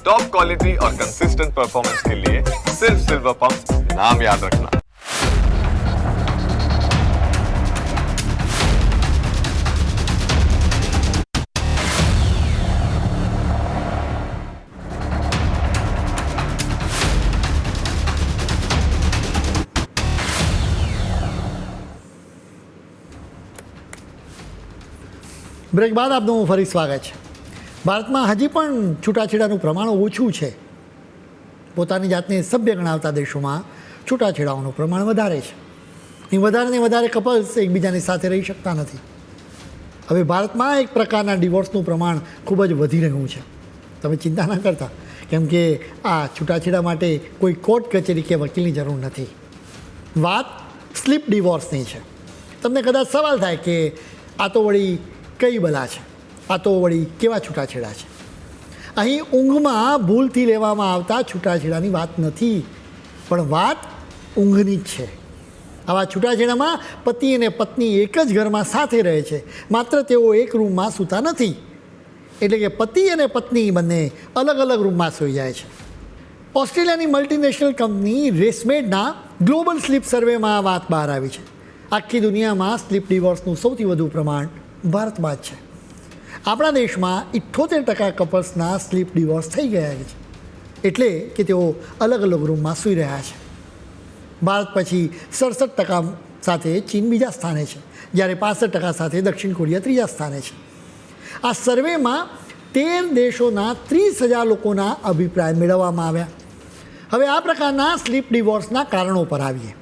Top quality और consistent performance के लिए सिर्फ सिल्वर पंप नाम याद रखना બ્રેક બાદ આપનું ફરી સ્વાગત છે ભારતમાં હજી પણ છૂટાછેડાનું પ્રમાણ ઓછું છે. પોતાની જાતને સભ્ય ગણાવતા દેશોમાં છૂટાછેડાઓનું પ્રમાણ વધારે છે. એ વધારે ને વધારે કપલ્સ એકબીજાની સાથે રહી શકતા નથી. હવે ભારતમાં એક પ્રકારના ડિવોર્સનું પ્રમાણ ખૂબ જ વધી રહ્યું છે. તમે ચિંતા ના કરતા, કેમ કે આ છૂટાછેડા માટે કોઈ કોર્ટ કચેરી કે વકીલની જરૂર નથી. વાત સ્લીપ ડિવોર્સની છે. તમને કદાચ સવાલ થાય કે આ તો વળી કઈ બલા છે? આ તો વળી કેવા છૂટાછેડા છે? અહીં ઊંઘમાં ભૂલથી લેવામાં આવતા છૂટાછેડાની વાત નથી, પણ વાત ઊંઘની જ છે. આવા છૂટાછેડામાં પતિ અને પત્ની એક જ ઘરમાં સાથે રહે છે, માત્ર તેઓ એક રૂમમાં સૂતા નથી. એટલે કે પતિ અને પત્ની બંને અલગ અલગ રૂમમાં સૂઈ જાય છે. ઓસ્ટ્રેલિયાની મલ્ટીનેશનલ કંપની રેસમેડના ગ્લોબલ સ્લીપ સર્વેમાં વાત બહાર આવી છે. આખી દુનિયામાં સ્લીપ ડિવોર્સનું સૌથી વધુ પ્રમાણ ભારતમાં જ છે. આપણા દેશમાં ઇઠ્ઠોતેર ટકા કપલ્સના સ્લીપ ડિવોર્સ થઈ ગયા છે. એટલે કે તેઓ અલગ અલગ રૂમમાં સૂઈ રહ્યા છે. ભારત પછી સડસઠ ટકા સાથે ચીન બીજા સ્થાને છે, જ્યારે પાસઠ ટકા સાથે દક્ષિણ કોરિયા ત્રીજા સ્થાને છે. આ સર્વેમાં તેર દેશોના ત્રીસ હજાર લોકોના અભિપ્રાય મેળવવામાં આવ્યા. હવે આ પ્રકારના સ્લીપ ડિવોર્સના કારણો પર આવીએ.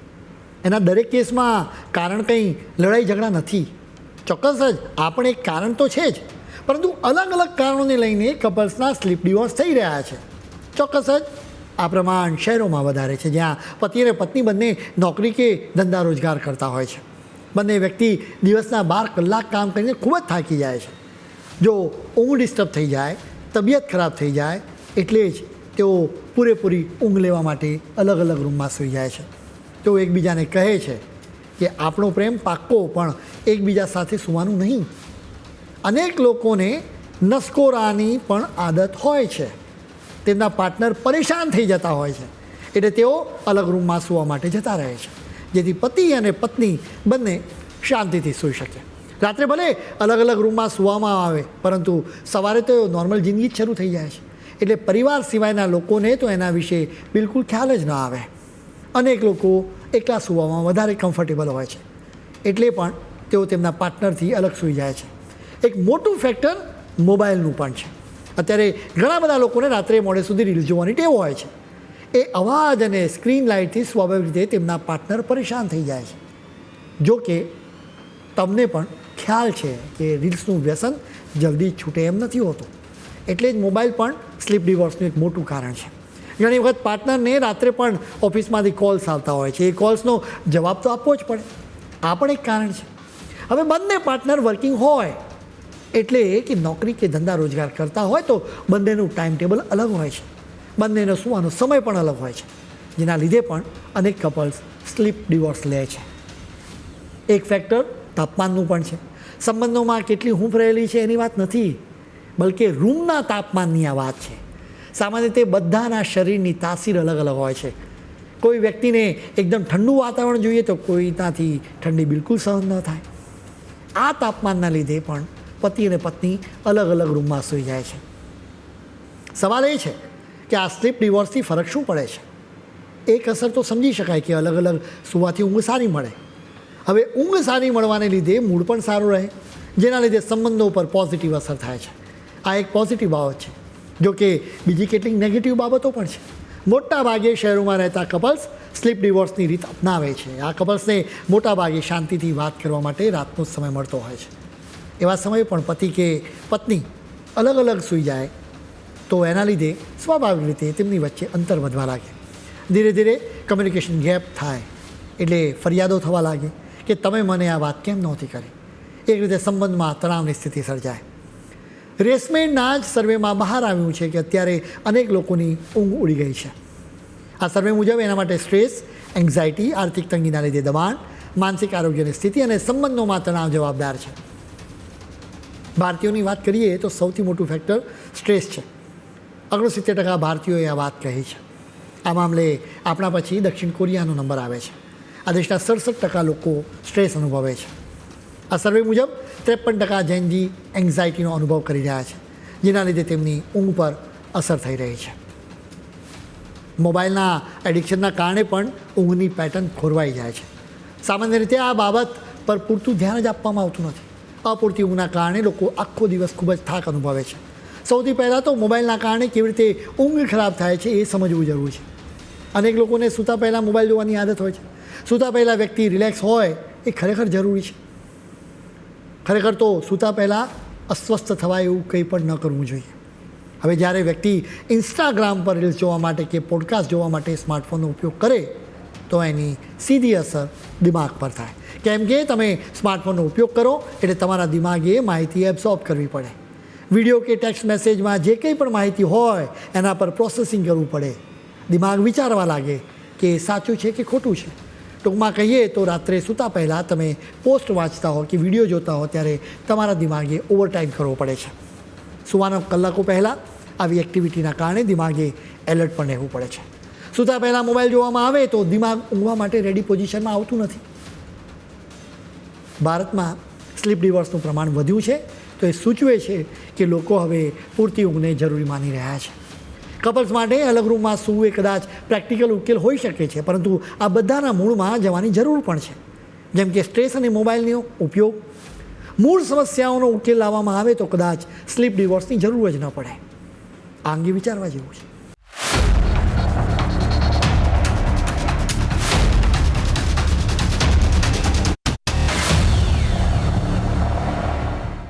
એના દરેક કેસમાં કારણ કંઈ લડાઈ ઝઘડા નથી. ચોક્કસ જ આપણે એક કારણ તો છે જ. પરંતુ અલગ અલગ કારણોને લઈને કપલ્સના સ્લીપ ડિવોર્સ થઈ રહ્યા છે. ચોક્કસ જ આ પ્રમાણ શહેરોમાં વધારે છે, જ્યાં પતિ અને પત્ની બંને નોકરી કે ધંધા રોજગાર કરતા હોય છે. બંને વ્યક્તિ દિવસના બાર કલાક કામ કરીને ખૂબ જ થાકી જાય છે. જો ઊંઘ ડિસ્ટર્બ થઈ જાય, તબિયત ખરાબ થઈ જાય, એટલે જ તેઓ પૂરેપૂરી ઊંઘ લેવા માટે અલગ અલગ રૂમમાં સૂઈ જાય છે. તેઓ એકબીજાને કહે છે કે, આપણો પ્રેમ પાક્કો પણ એકબીજા સાથે સૂવાનું નહીં. અનેક લોકોને નસકોરાની પણ આદત હોય છે. તેમના પાર્ટનર પરેશાન થઈ જતા હોય છે. એટલે તેઓ અલગ રૂમમાં સૂવા માટે જતા રહે છે. જેથી પતિ અને પત્ની બંને શાંતિથી સૂઈ શકે. રાત્રે ભલે અલગ અલગ રૂમમાં સૂવામાં આવે, પરંતુ સવારે તો નોર્મલ જિંદગી જ શરૂ થઈ જાય છે. એટલે પરિવાર સિવાયના લોકોને તો એના વિશે બિલકુલ ખ્યાલ જ ન આવે. અનેક લોકો એકલા સૂવામાં વધારે કમ્ફર્ટેબલ હોય છે. એટલે પણ તેઓ તેમના પાર્ટનરથી અલગ સૂઈ જાય છે. એક મોટું ફેક્ટર મોબાઈલનું પણ છે. અત્યારે ઘણા બધા લોકોને રાત્રે મોડે સુધી રીલ જોવાની ટેવ હોય છે. એ અવાજ અને સ્ક્રીન લાઇટથી સ્વાભાવિક રીતે તેમના પાર્ટનર પરેશાન થઈ જાય છે. જો કે, તમને પણ ખ્યાલ છે કે રીલ્સનું વ્યસન જલ્દી છૂટે એમ નથી હોતું. એટલે જ મોબાઈલ પણ સ્લીપ ડિવોર્સનું એક મોટું કારણ છે. ઘણી વખત પાર્ટનરને રાત્રે પણ ઓફિસમાંથી કોલ્સ આવતા હોય છે. એ કોલ્સનો જવાબ તો આપવો જ પડે. આ પણ એક કારણ છે. હવે બંને પાર્ટનર વર્કિંગ હોય એટલે કે નોકરી કે ધંધા રોજગાર કરતા હોય તો બંનેનું ટાઈમ ટેબલ અલગ હોય છે. બંનેનો સુવાનો સમય પણ અલગ હોય છે. જેના લીધે પણ અનેક કપલ્સ સ્લીપ ડિવોર્સ લે છે. એક ફેક્ટર તાપમાનનું પણ છે. સંબંધોમાં કેટલી હૂંફ રહેલી છે એની વાત નથી, બલકે રૂમના તાપમાનની આ વાત છે. સામાન્ય રીતે બધાના શરીરની તાસીર અલગ અલગ હોય છે. કોઈ વ્યક્તિને એકદમ ઠંડુ વાતાવરણ જોઈએ તો કોઈ ત્યાંથી ઠંડી બિલકુલ સહન ન થાય. આ તાપમાનના લીધે પણ પતિ અને પત્ની અલગ અલગ રૂમમાં સૂઈ જાય છે. સવાલ એ છે કે આ સ્લીપ ડિવોર્સથી ફરક શું પડે છે? એક અસર તો સમજી શકાય કે અલગ અલગ સુવાથી ઊંઘ સારી મળે. હવે ઊંઘ સારી મળવાને લીધે મૂડ પણ સારું રહે, જેના લીધે સંબંધો ઉપર પોઝિટિવ અસર થાય છે. આ એક પોઝિટિવ બાબત છે. જો કે બીજી કેટલીક નેગેટિવ બાબતો પણ છે. મોટા ભાગે શહેરોમાં રહેતા કપલ્સ સ્લીપ ડિવોર્સની રીત અપનાવે છે. આ કપલ્સને મોટા ભાગે શાંતિથી વાત કરવા માટે રાતનો જ સમય મળતો હોય છે. એવા સમયે પણ પતિ કે પત્ની અલગ અલગ સૂઈ જાય, તો એના લીધે સ્વાભાવિક રીતે તેમની વચ્ચે અંતર વધવા લાગે. ધીરે ધીરે કમ્યુનિકેશન ગેપ થાય, એટલે ફરિયાદો થવા લાગે કે તમે મને આ વાત કેમ નહોતી કરી? એક રીતે સંબંધમાં તણાવની સ્થિતિ સર્જાય. રેસમેડના જ સર્વેમાં બહાર આવ્યું છે કે અત્યારે અનેક લોકોની ઊંઘ ઉડી ગઈ છે. આ સર્વે મુજબ એના માટે સ્ટ્રેસ એન્ઝાયટી આર્થિક તંગીના લીધે દબાણ, માનસિક આરોગ્યની સ્થિતિ અને સંબંધોમાં તણાવ જવાબદાર છે. ભારતીયોની વાત કરીએ તો સૌથી મોટું ફેક્ટર સ્ટ્રેસ છે. ઓગણસિત્તેર ટકા ભારતીયોએ આ વાત કહી છે. આ મામલે આપણા પછી દક્ષિણ કોરિયાનો નંબર આવે છે. આ દેશના સડસઠ ટકા લોકો સ્ટ્રેસ અનુભવે છે. આ સર્વે મુજબ ત્રેપન ટકા જૈનજી એન્ઝાયટીનો અનુભવ કરી રહ્યા છે, જેના લીધે તેમની ઊંઘ પર અસર થઈ રહી છે. મોબાઈલના એડિક્શનના કારણે પણ ઊંઘની પેટર્ન ખોરવાઈ જાય છે. સામાન્ય રીતે આ બાબત પર પૂરતું ધ્યાન જ આપવામાં આવતું નથી. અપૂરતી ઊંઘના કારણે લોકો આખો દિવસ ખૂબ જ થાક અનુભવે છે. સૌથી પહેલાં તો મોબાઈલના કારણે કેવી રીતે ઊંઘ ખરાબ થાય છે એ સમજવું જરૂરી છે. અનેક લોકોને સૂતા પહેલાં મોબાઈલ જોવાની આદત હોય છે. સૂતા પહેલાં વ્યક્તિ રિલેક્સ હોય એ ખરેખર જરૂરી છે. ખરેખર તો સૂતા પહેલાં અસ્વસ્થ થવાય એવું કંઈ પણ ન કરવું જોઈએ. હવે જ્યારે વ્યક્તિ ઇન્સ્ટાગ્રામ પર રીલ્સ જોવા માટે કે પોડકાસ્ટ જોવા માટે સ્માર્ટફોનનો ઉપયોગ કરે તો એની સીધી અસર દિમાગ પર થાય. કેમ કે તમે સ્માર્ટફોનનો ઉપયોગ કરો એટલે તમારા દિમાગે માહિતી એબ્સોર્બ કરવી પડે. વીડિયો કે ટેક્સ્ટ મેસેજમાં જે કંઈ પણ માહિતી હોય, એના પર પ્રોસેસિંગ કરવું પડે. દિમાગ વિચારવા લાગે કે સાચું છે કે ખોટું છે. ટૂંકમાં કહીએ તો રાત્રે સૂતા પહેલાં તમે પોસ્ટ વાંચતા હો કે વીડિયો જોતા હો ત્યારે તમારા દિમાગે ઓવરટાઈમ કરવો પડે છે. સુવાના કલાકો પહેલાં આવી એક્ટિવિટીના કારણે દિમાગે એલર્ટ પણ રહેવું પડે છે. સૂતા પહેલાં મોબાઈલ જોવામાં આવે તો દિમાગ ઊંઘવા માટે રેડી પોઝિશનમાં આવતું નથી. ભારતમાં સ્લીપ ડિવોર્સનું પ્રમાણ વધ્યું છે, તો એ સૂચવે છે કે લોકો હવે પૂરતી ઊંઘને જરૂરી માની રહ્યા છે. કપલ્સ માટે અલગ રૂમમાં સૂવું એ કદાચ પ્રેક્ટિકલ ઉકેલ હોઈ શકે છે, પરંતુ આ બધાના મૂળમાં જવાની જરૂર પણ છે. જેમ કે સ્ટ્રેસ અને મોબાઈલનો ઉપયોગ. મૂળ સમસ્યાઓનો ઉકેલ લાવવામાં આવે તો કદાચ સ્લીપ ડિવોર્સની જરૂર જ ન પડે. આ અંગે વિચારવા જેવું છે.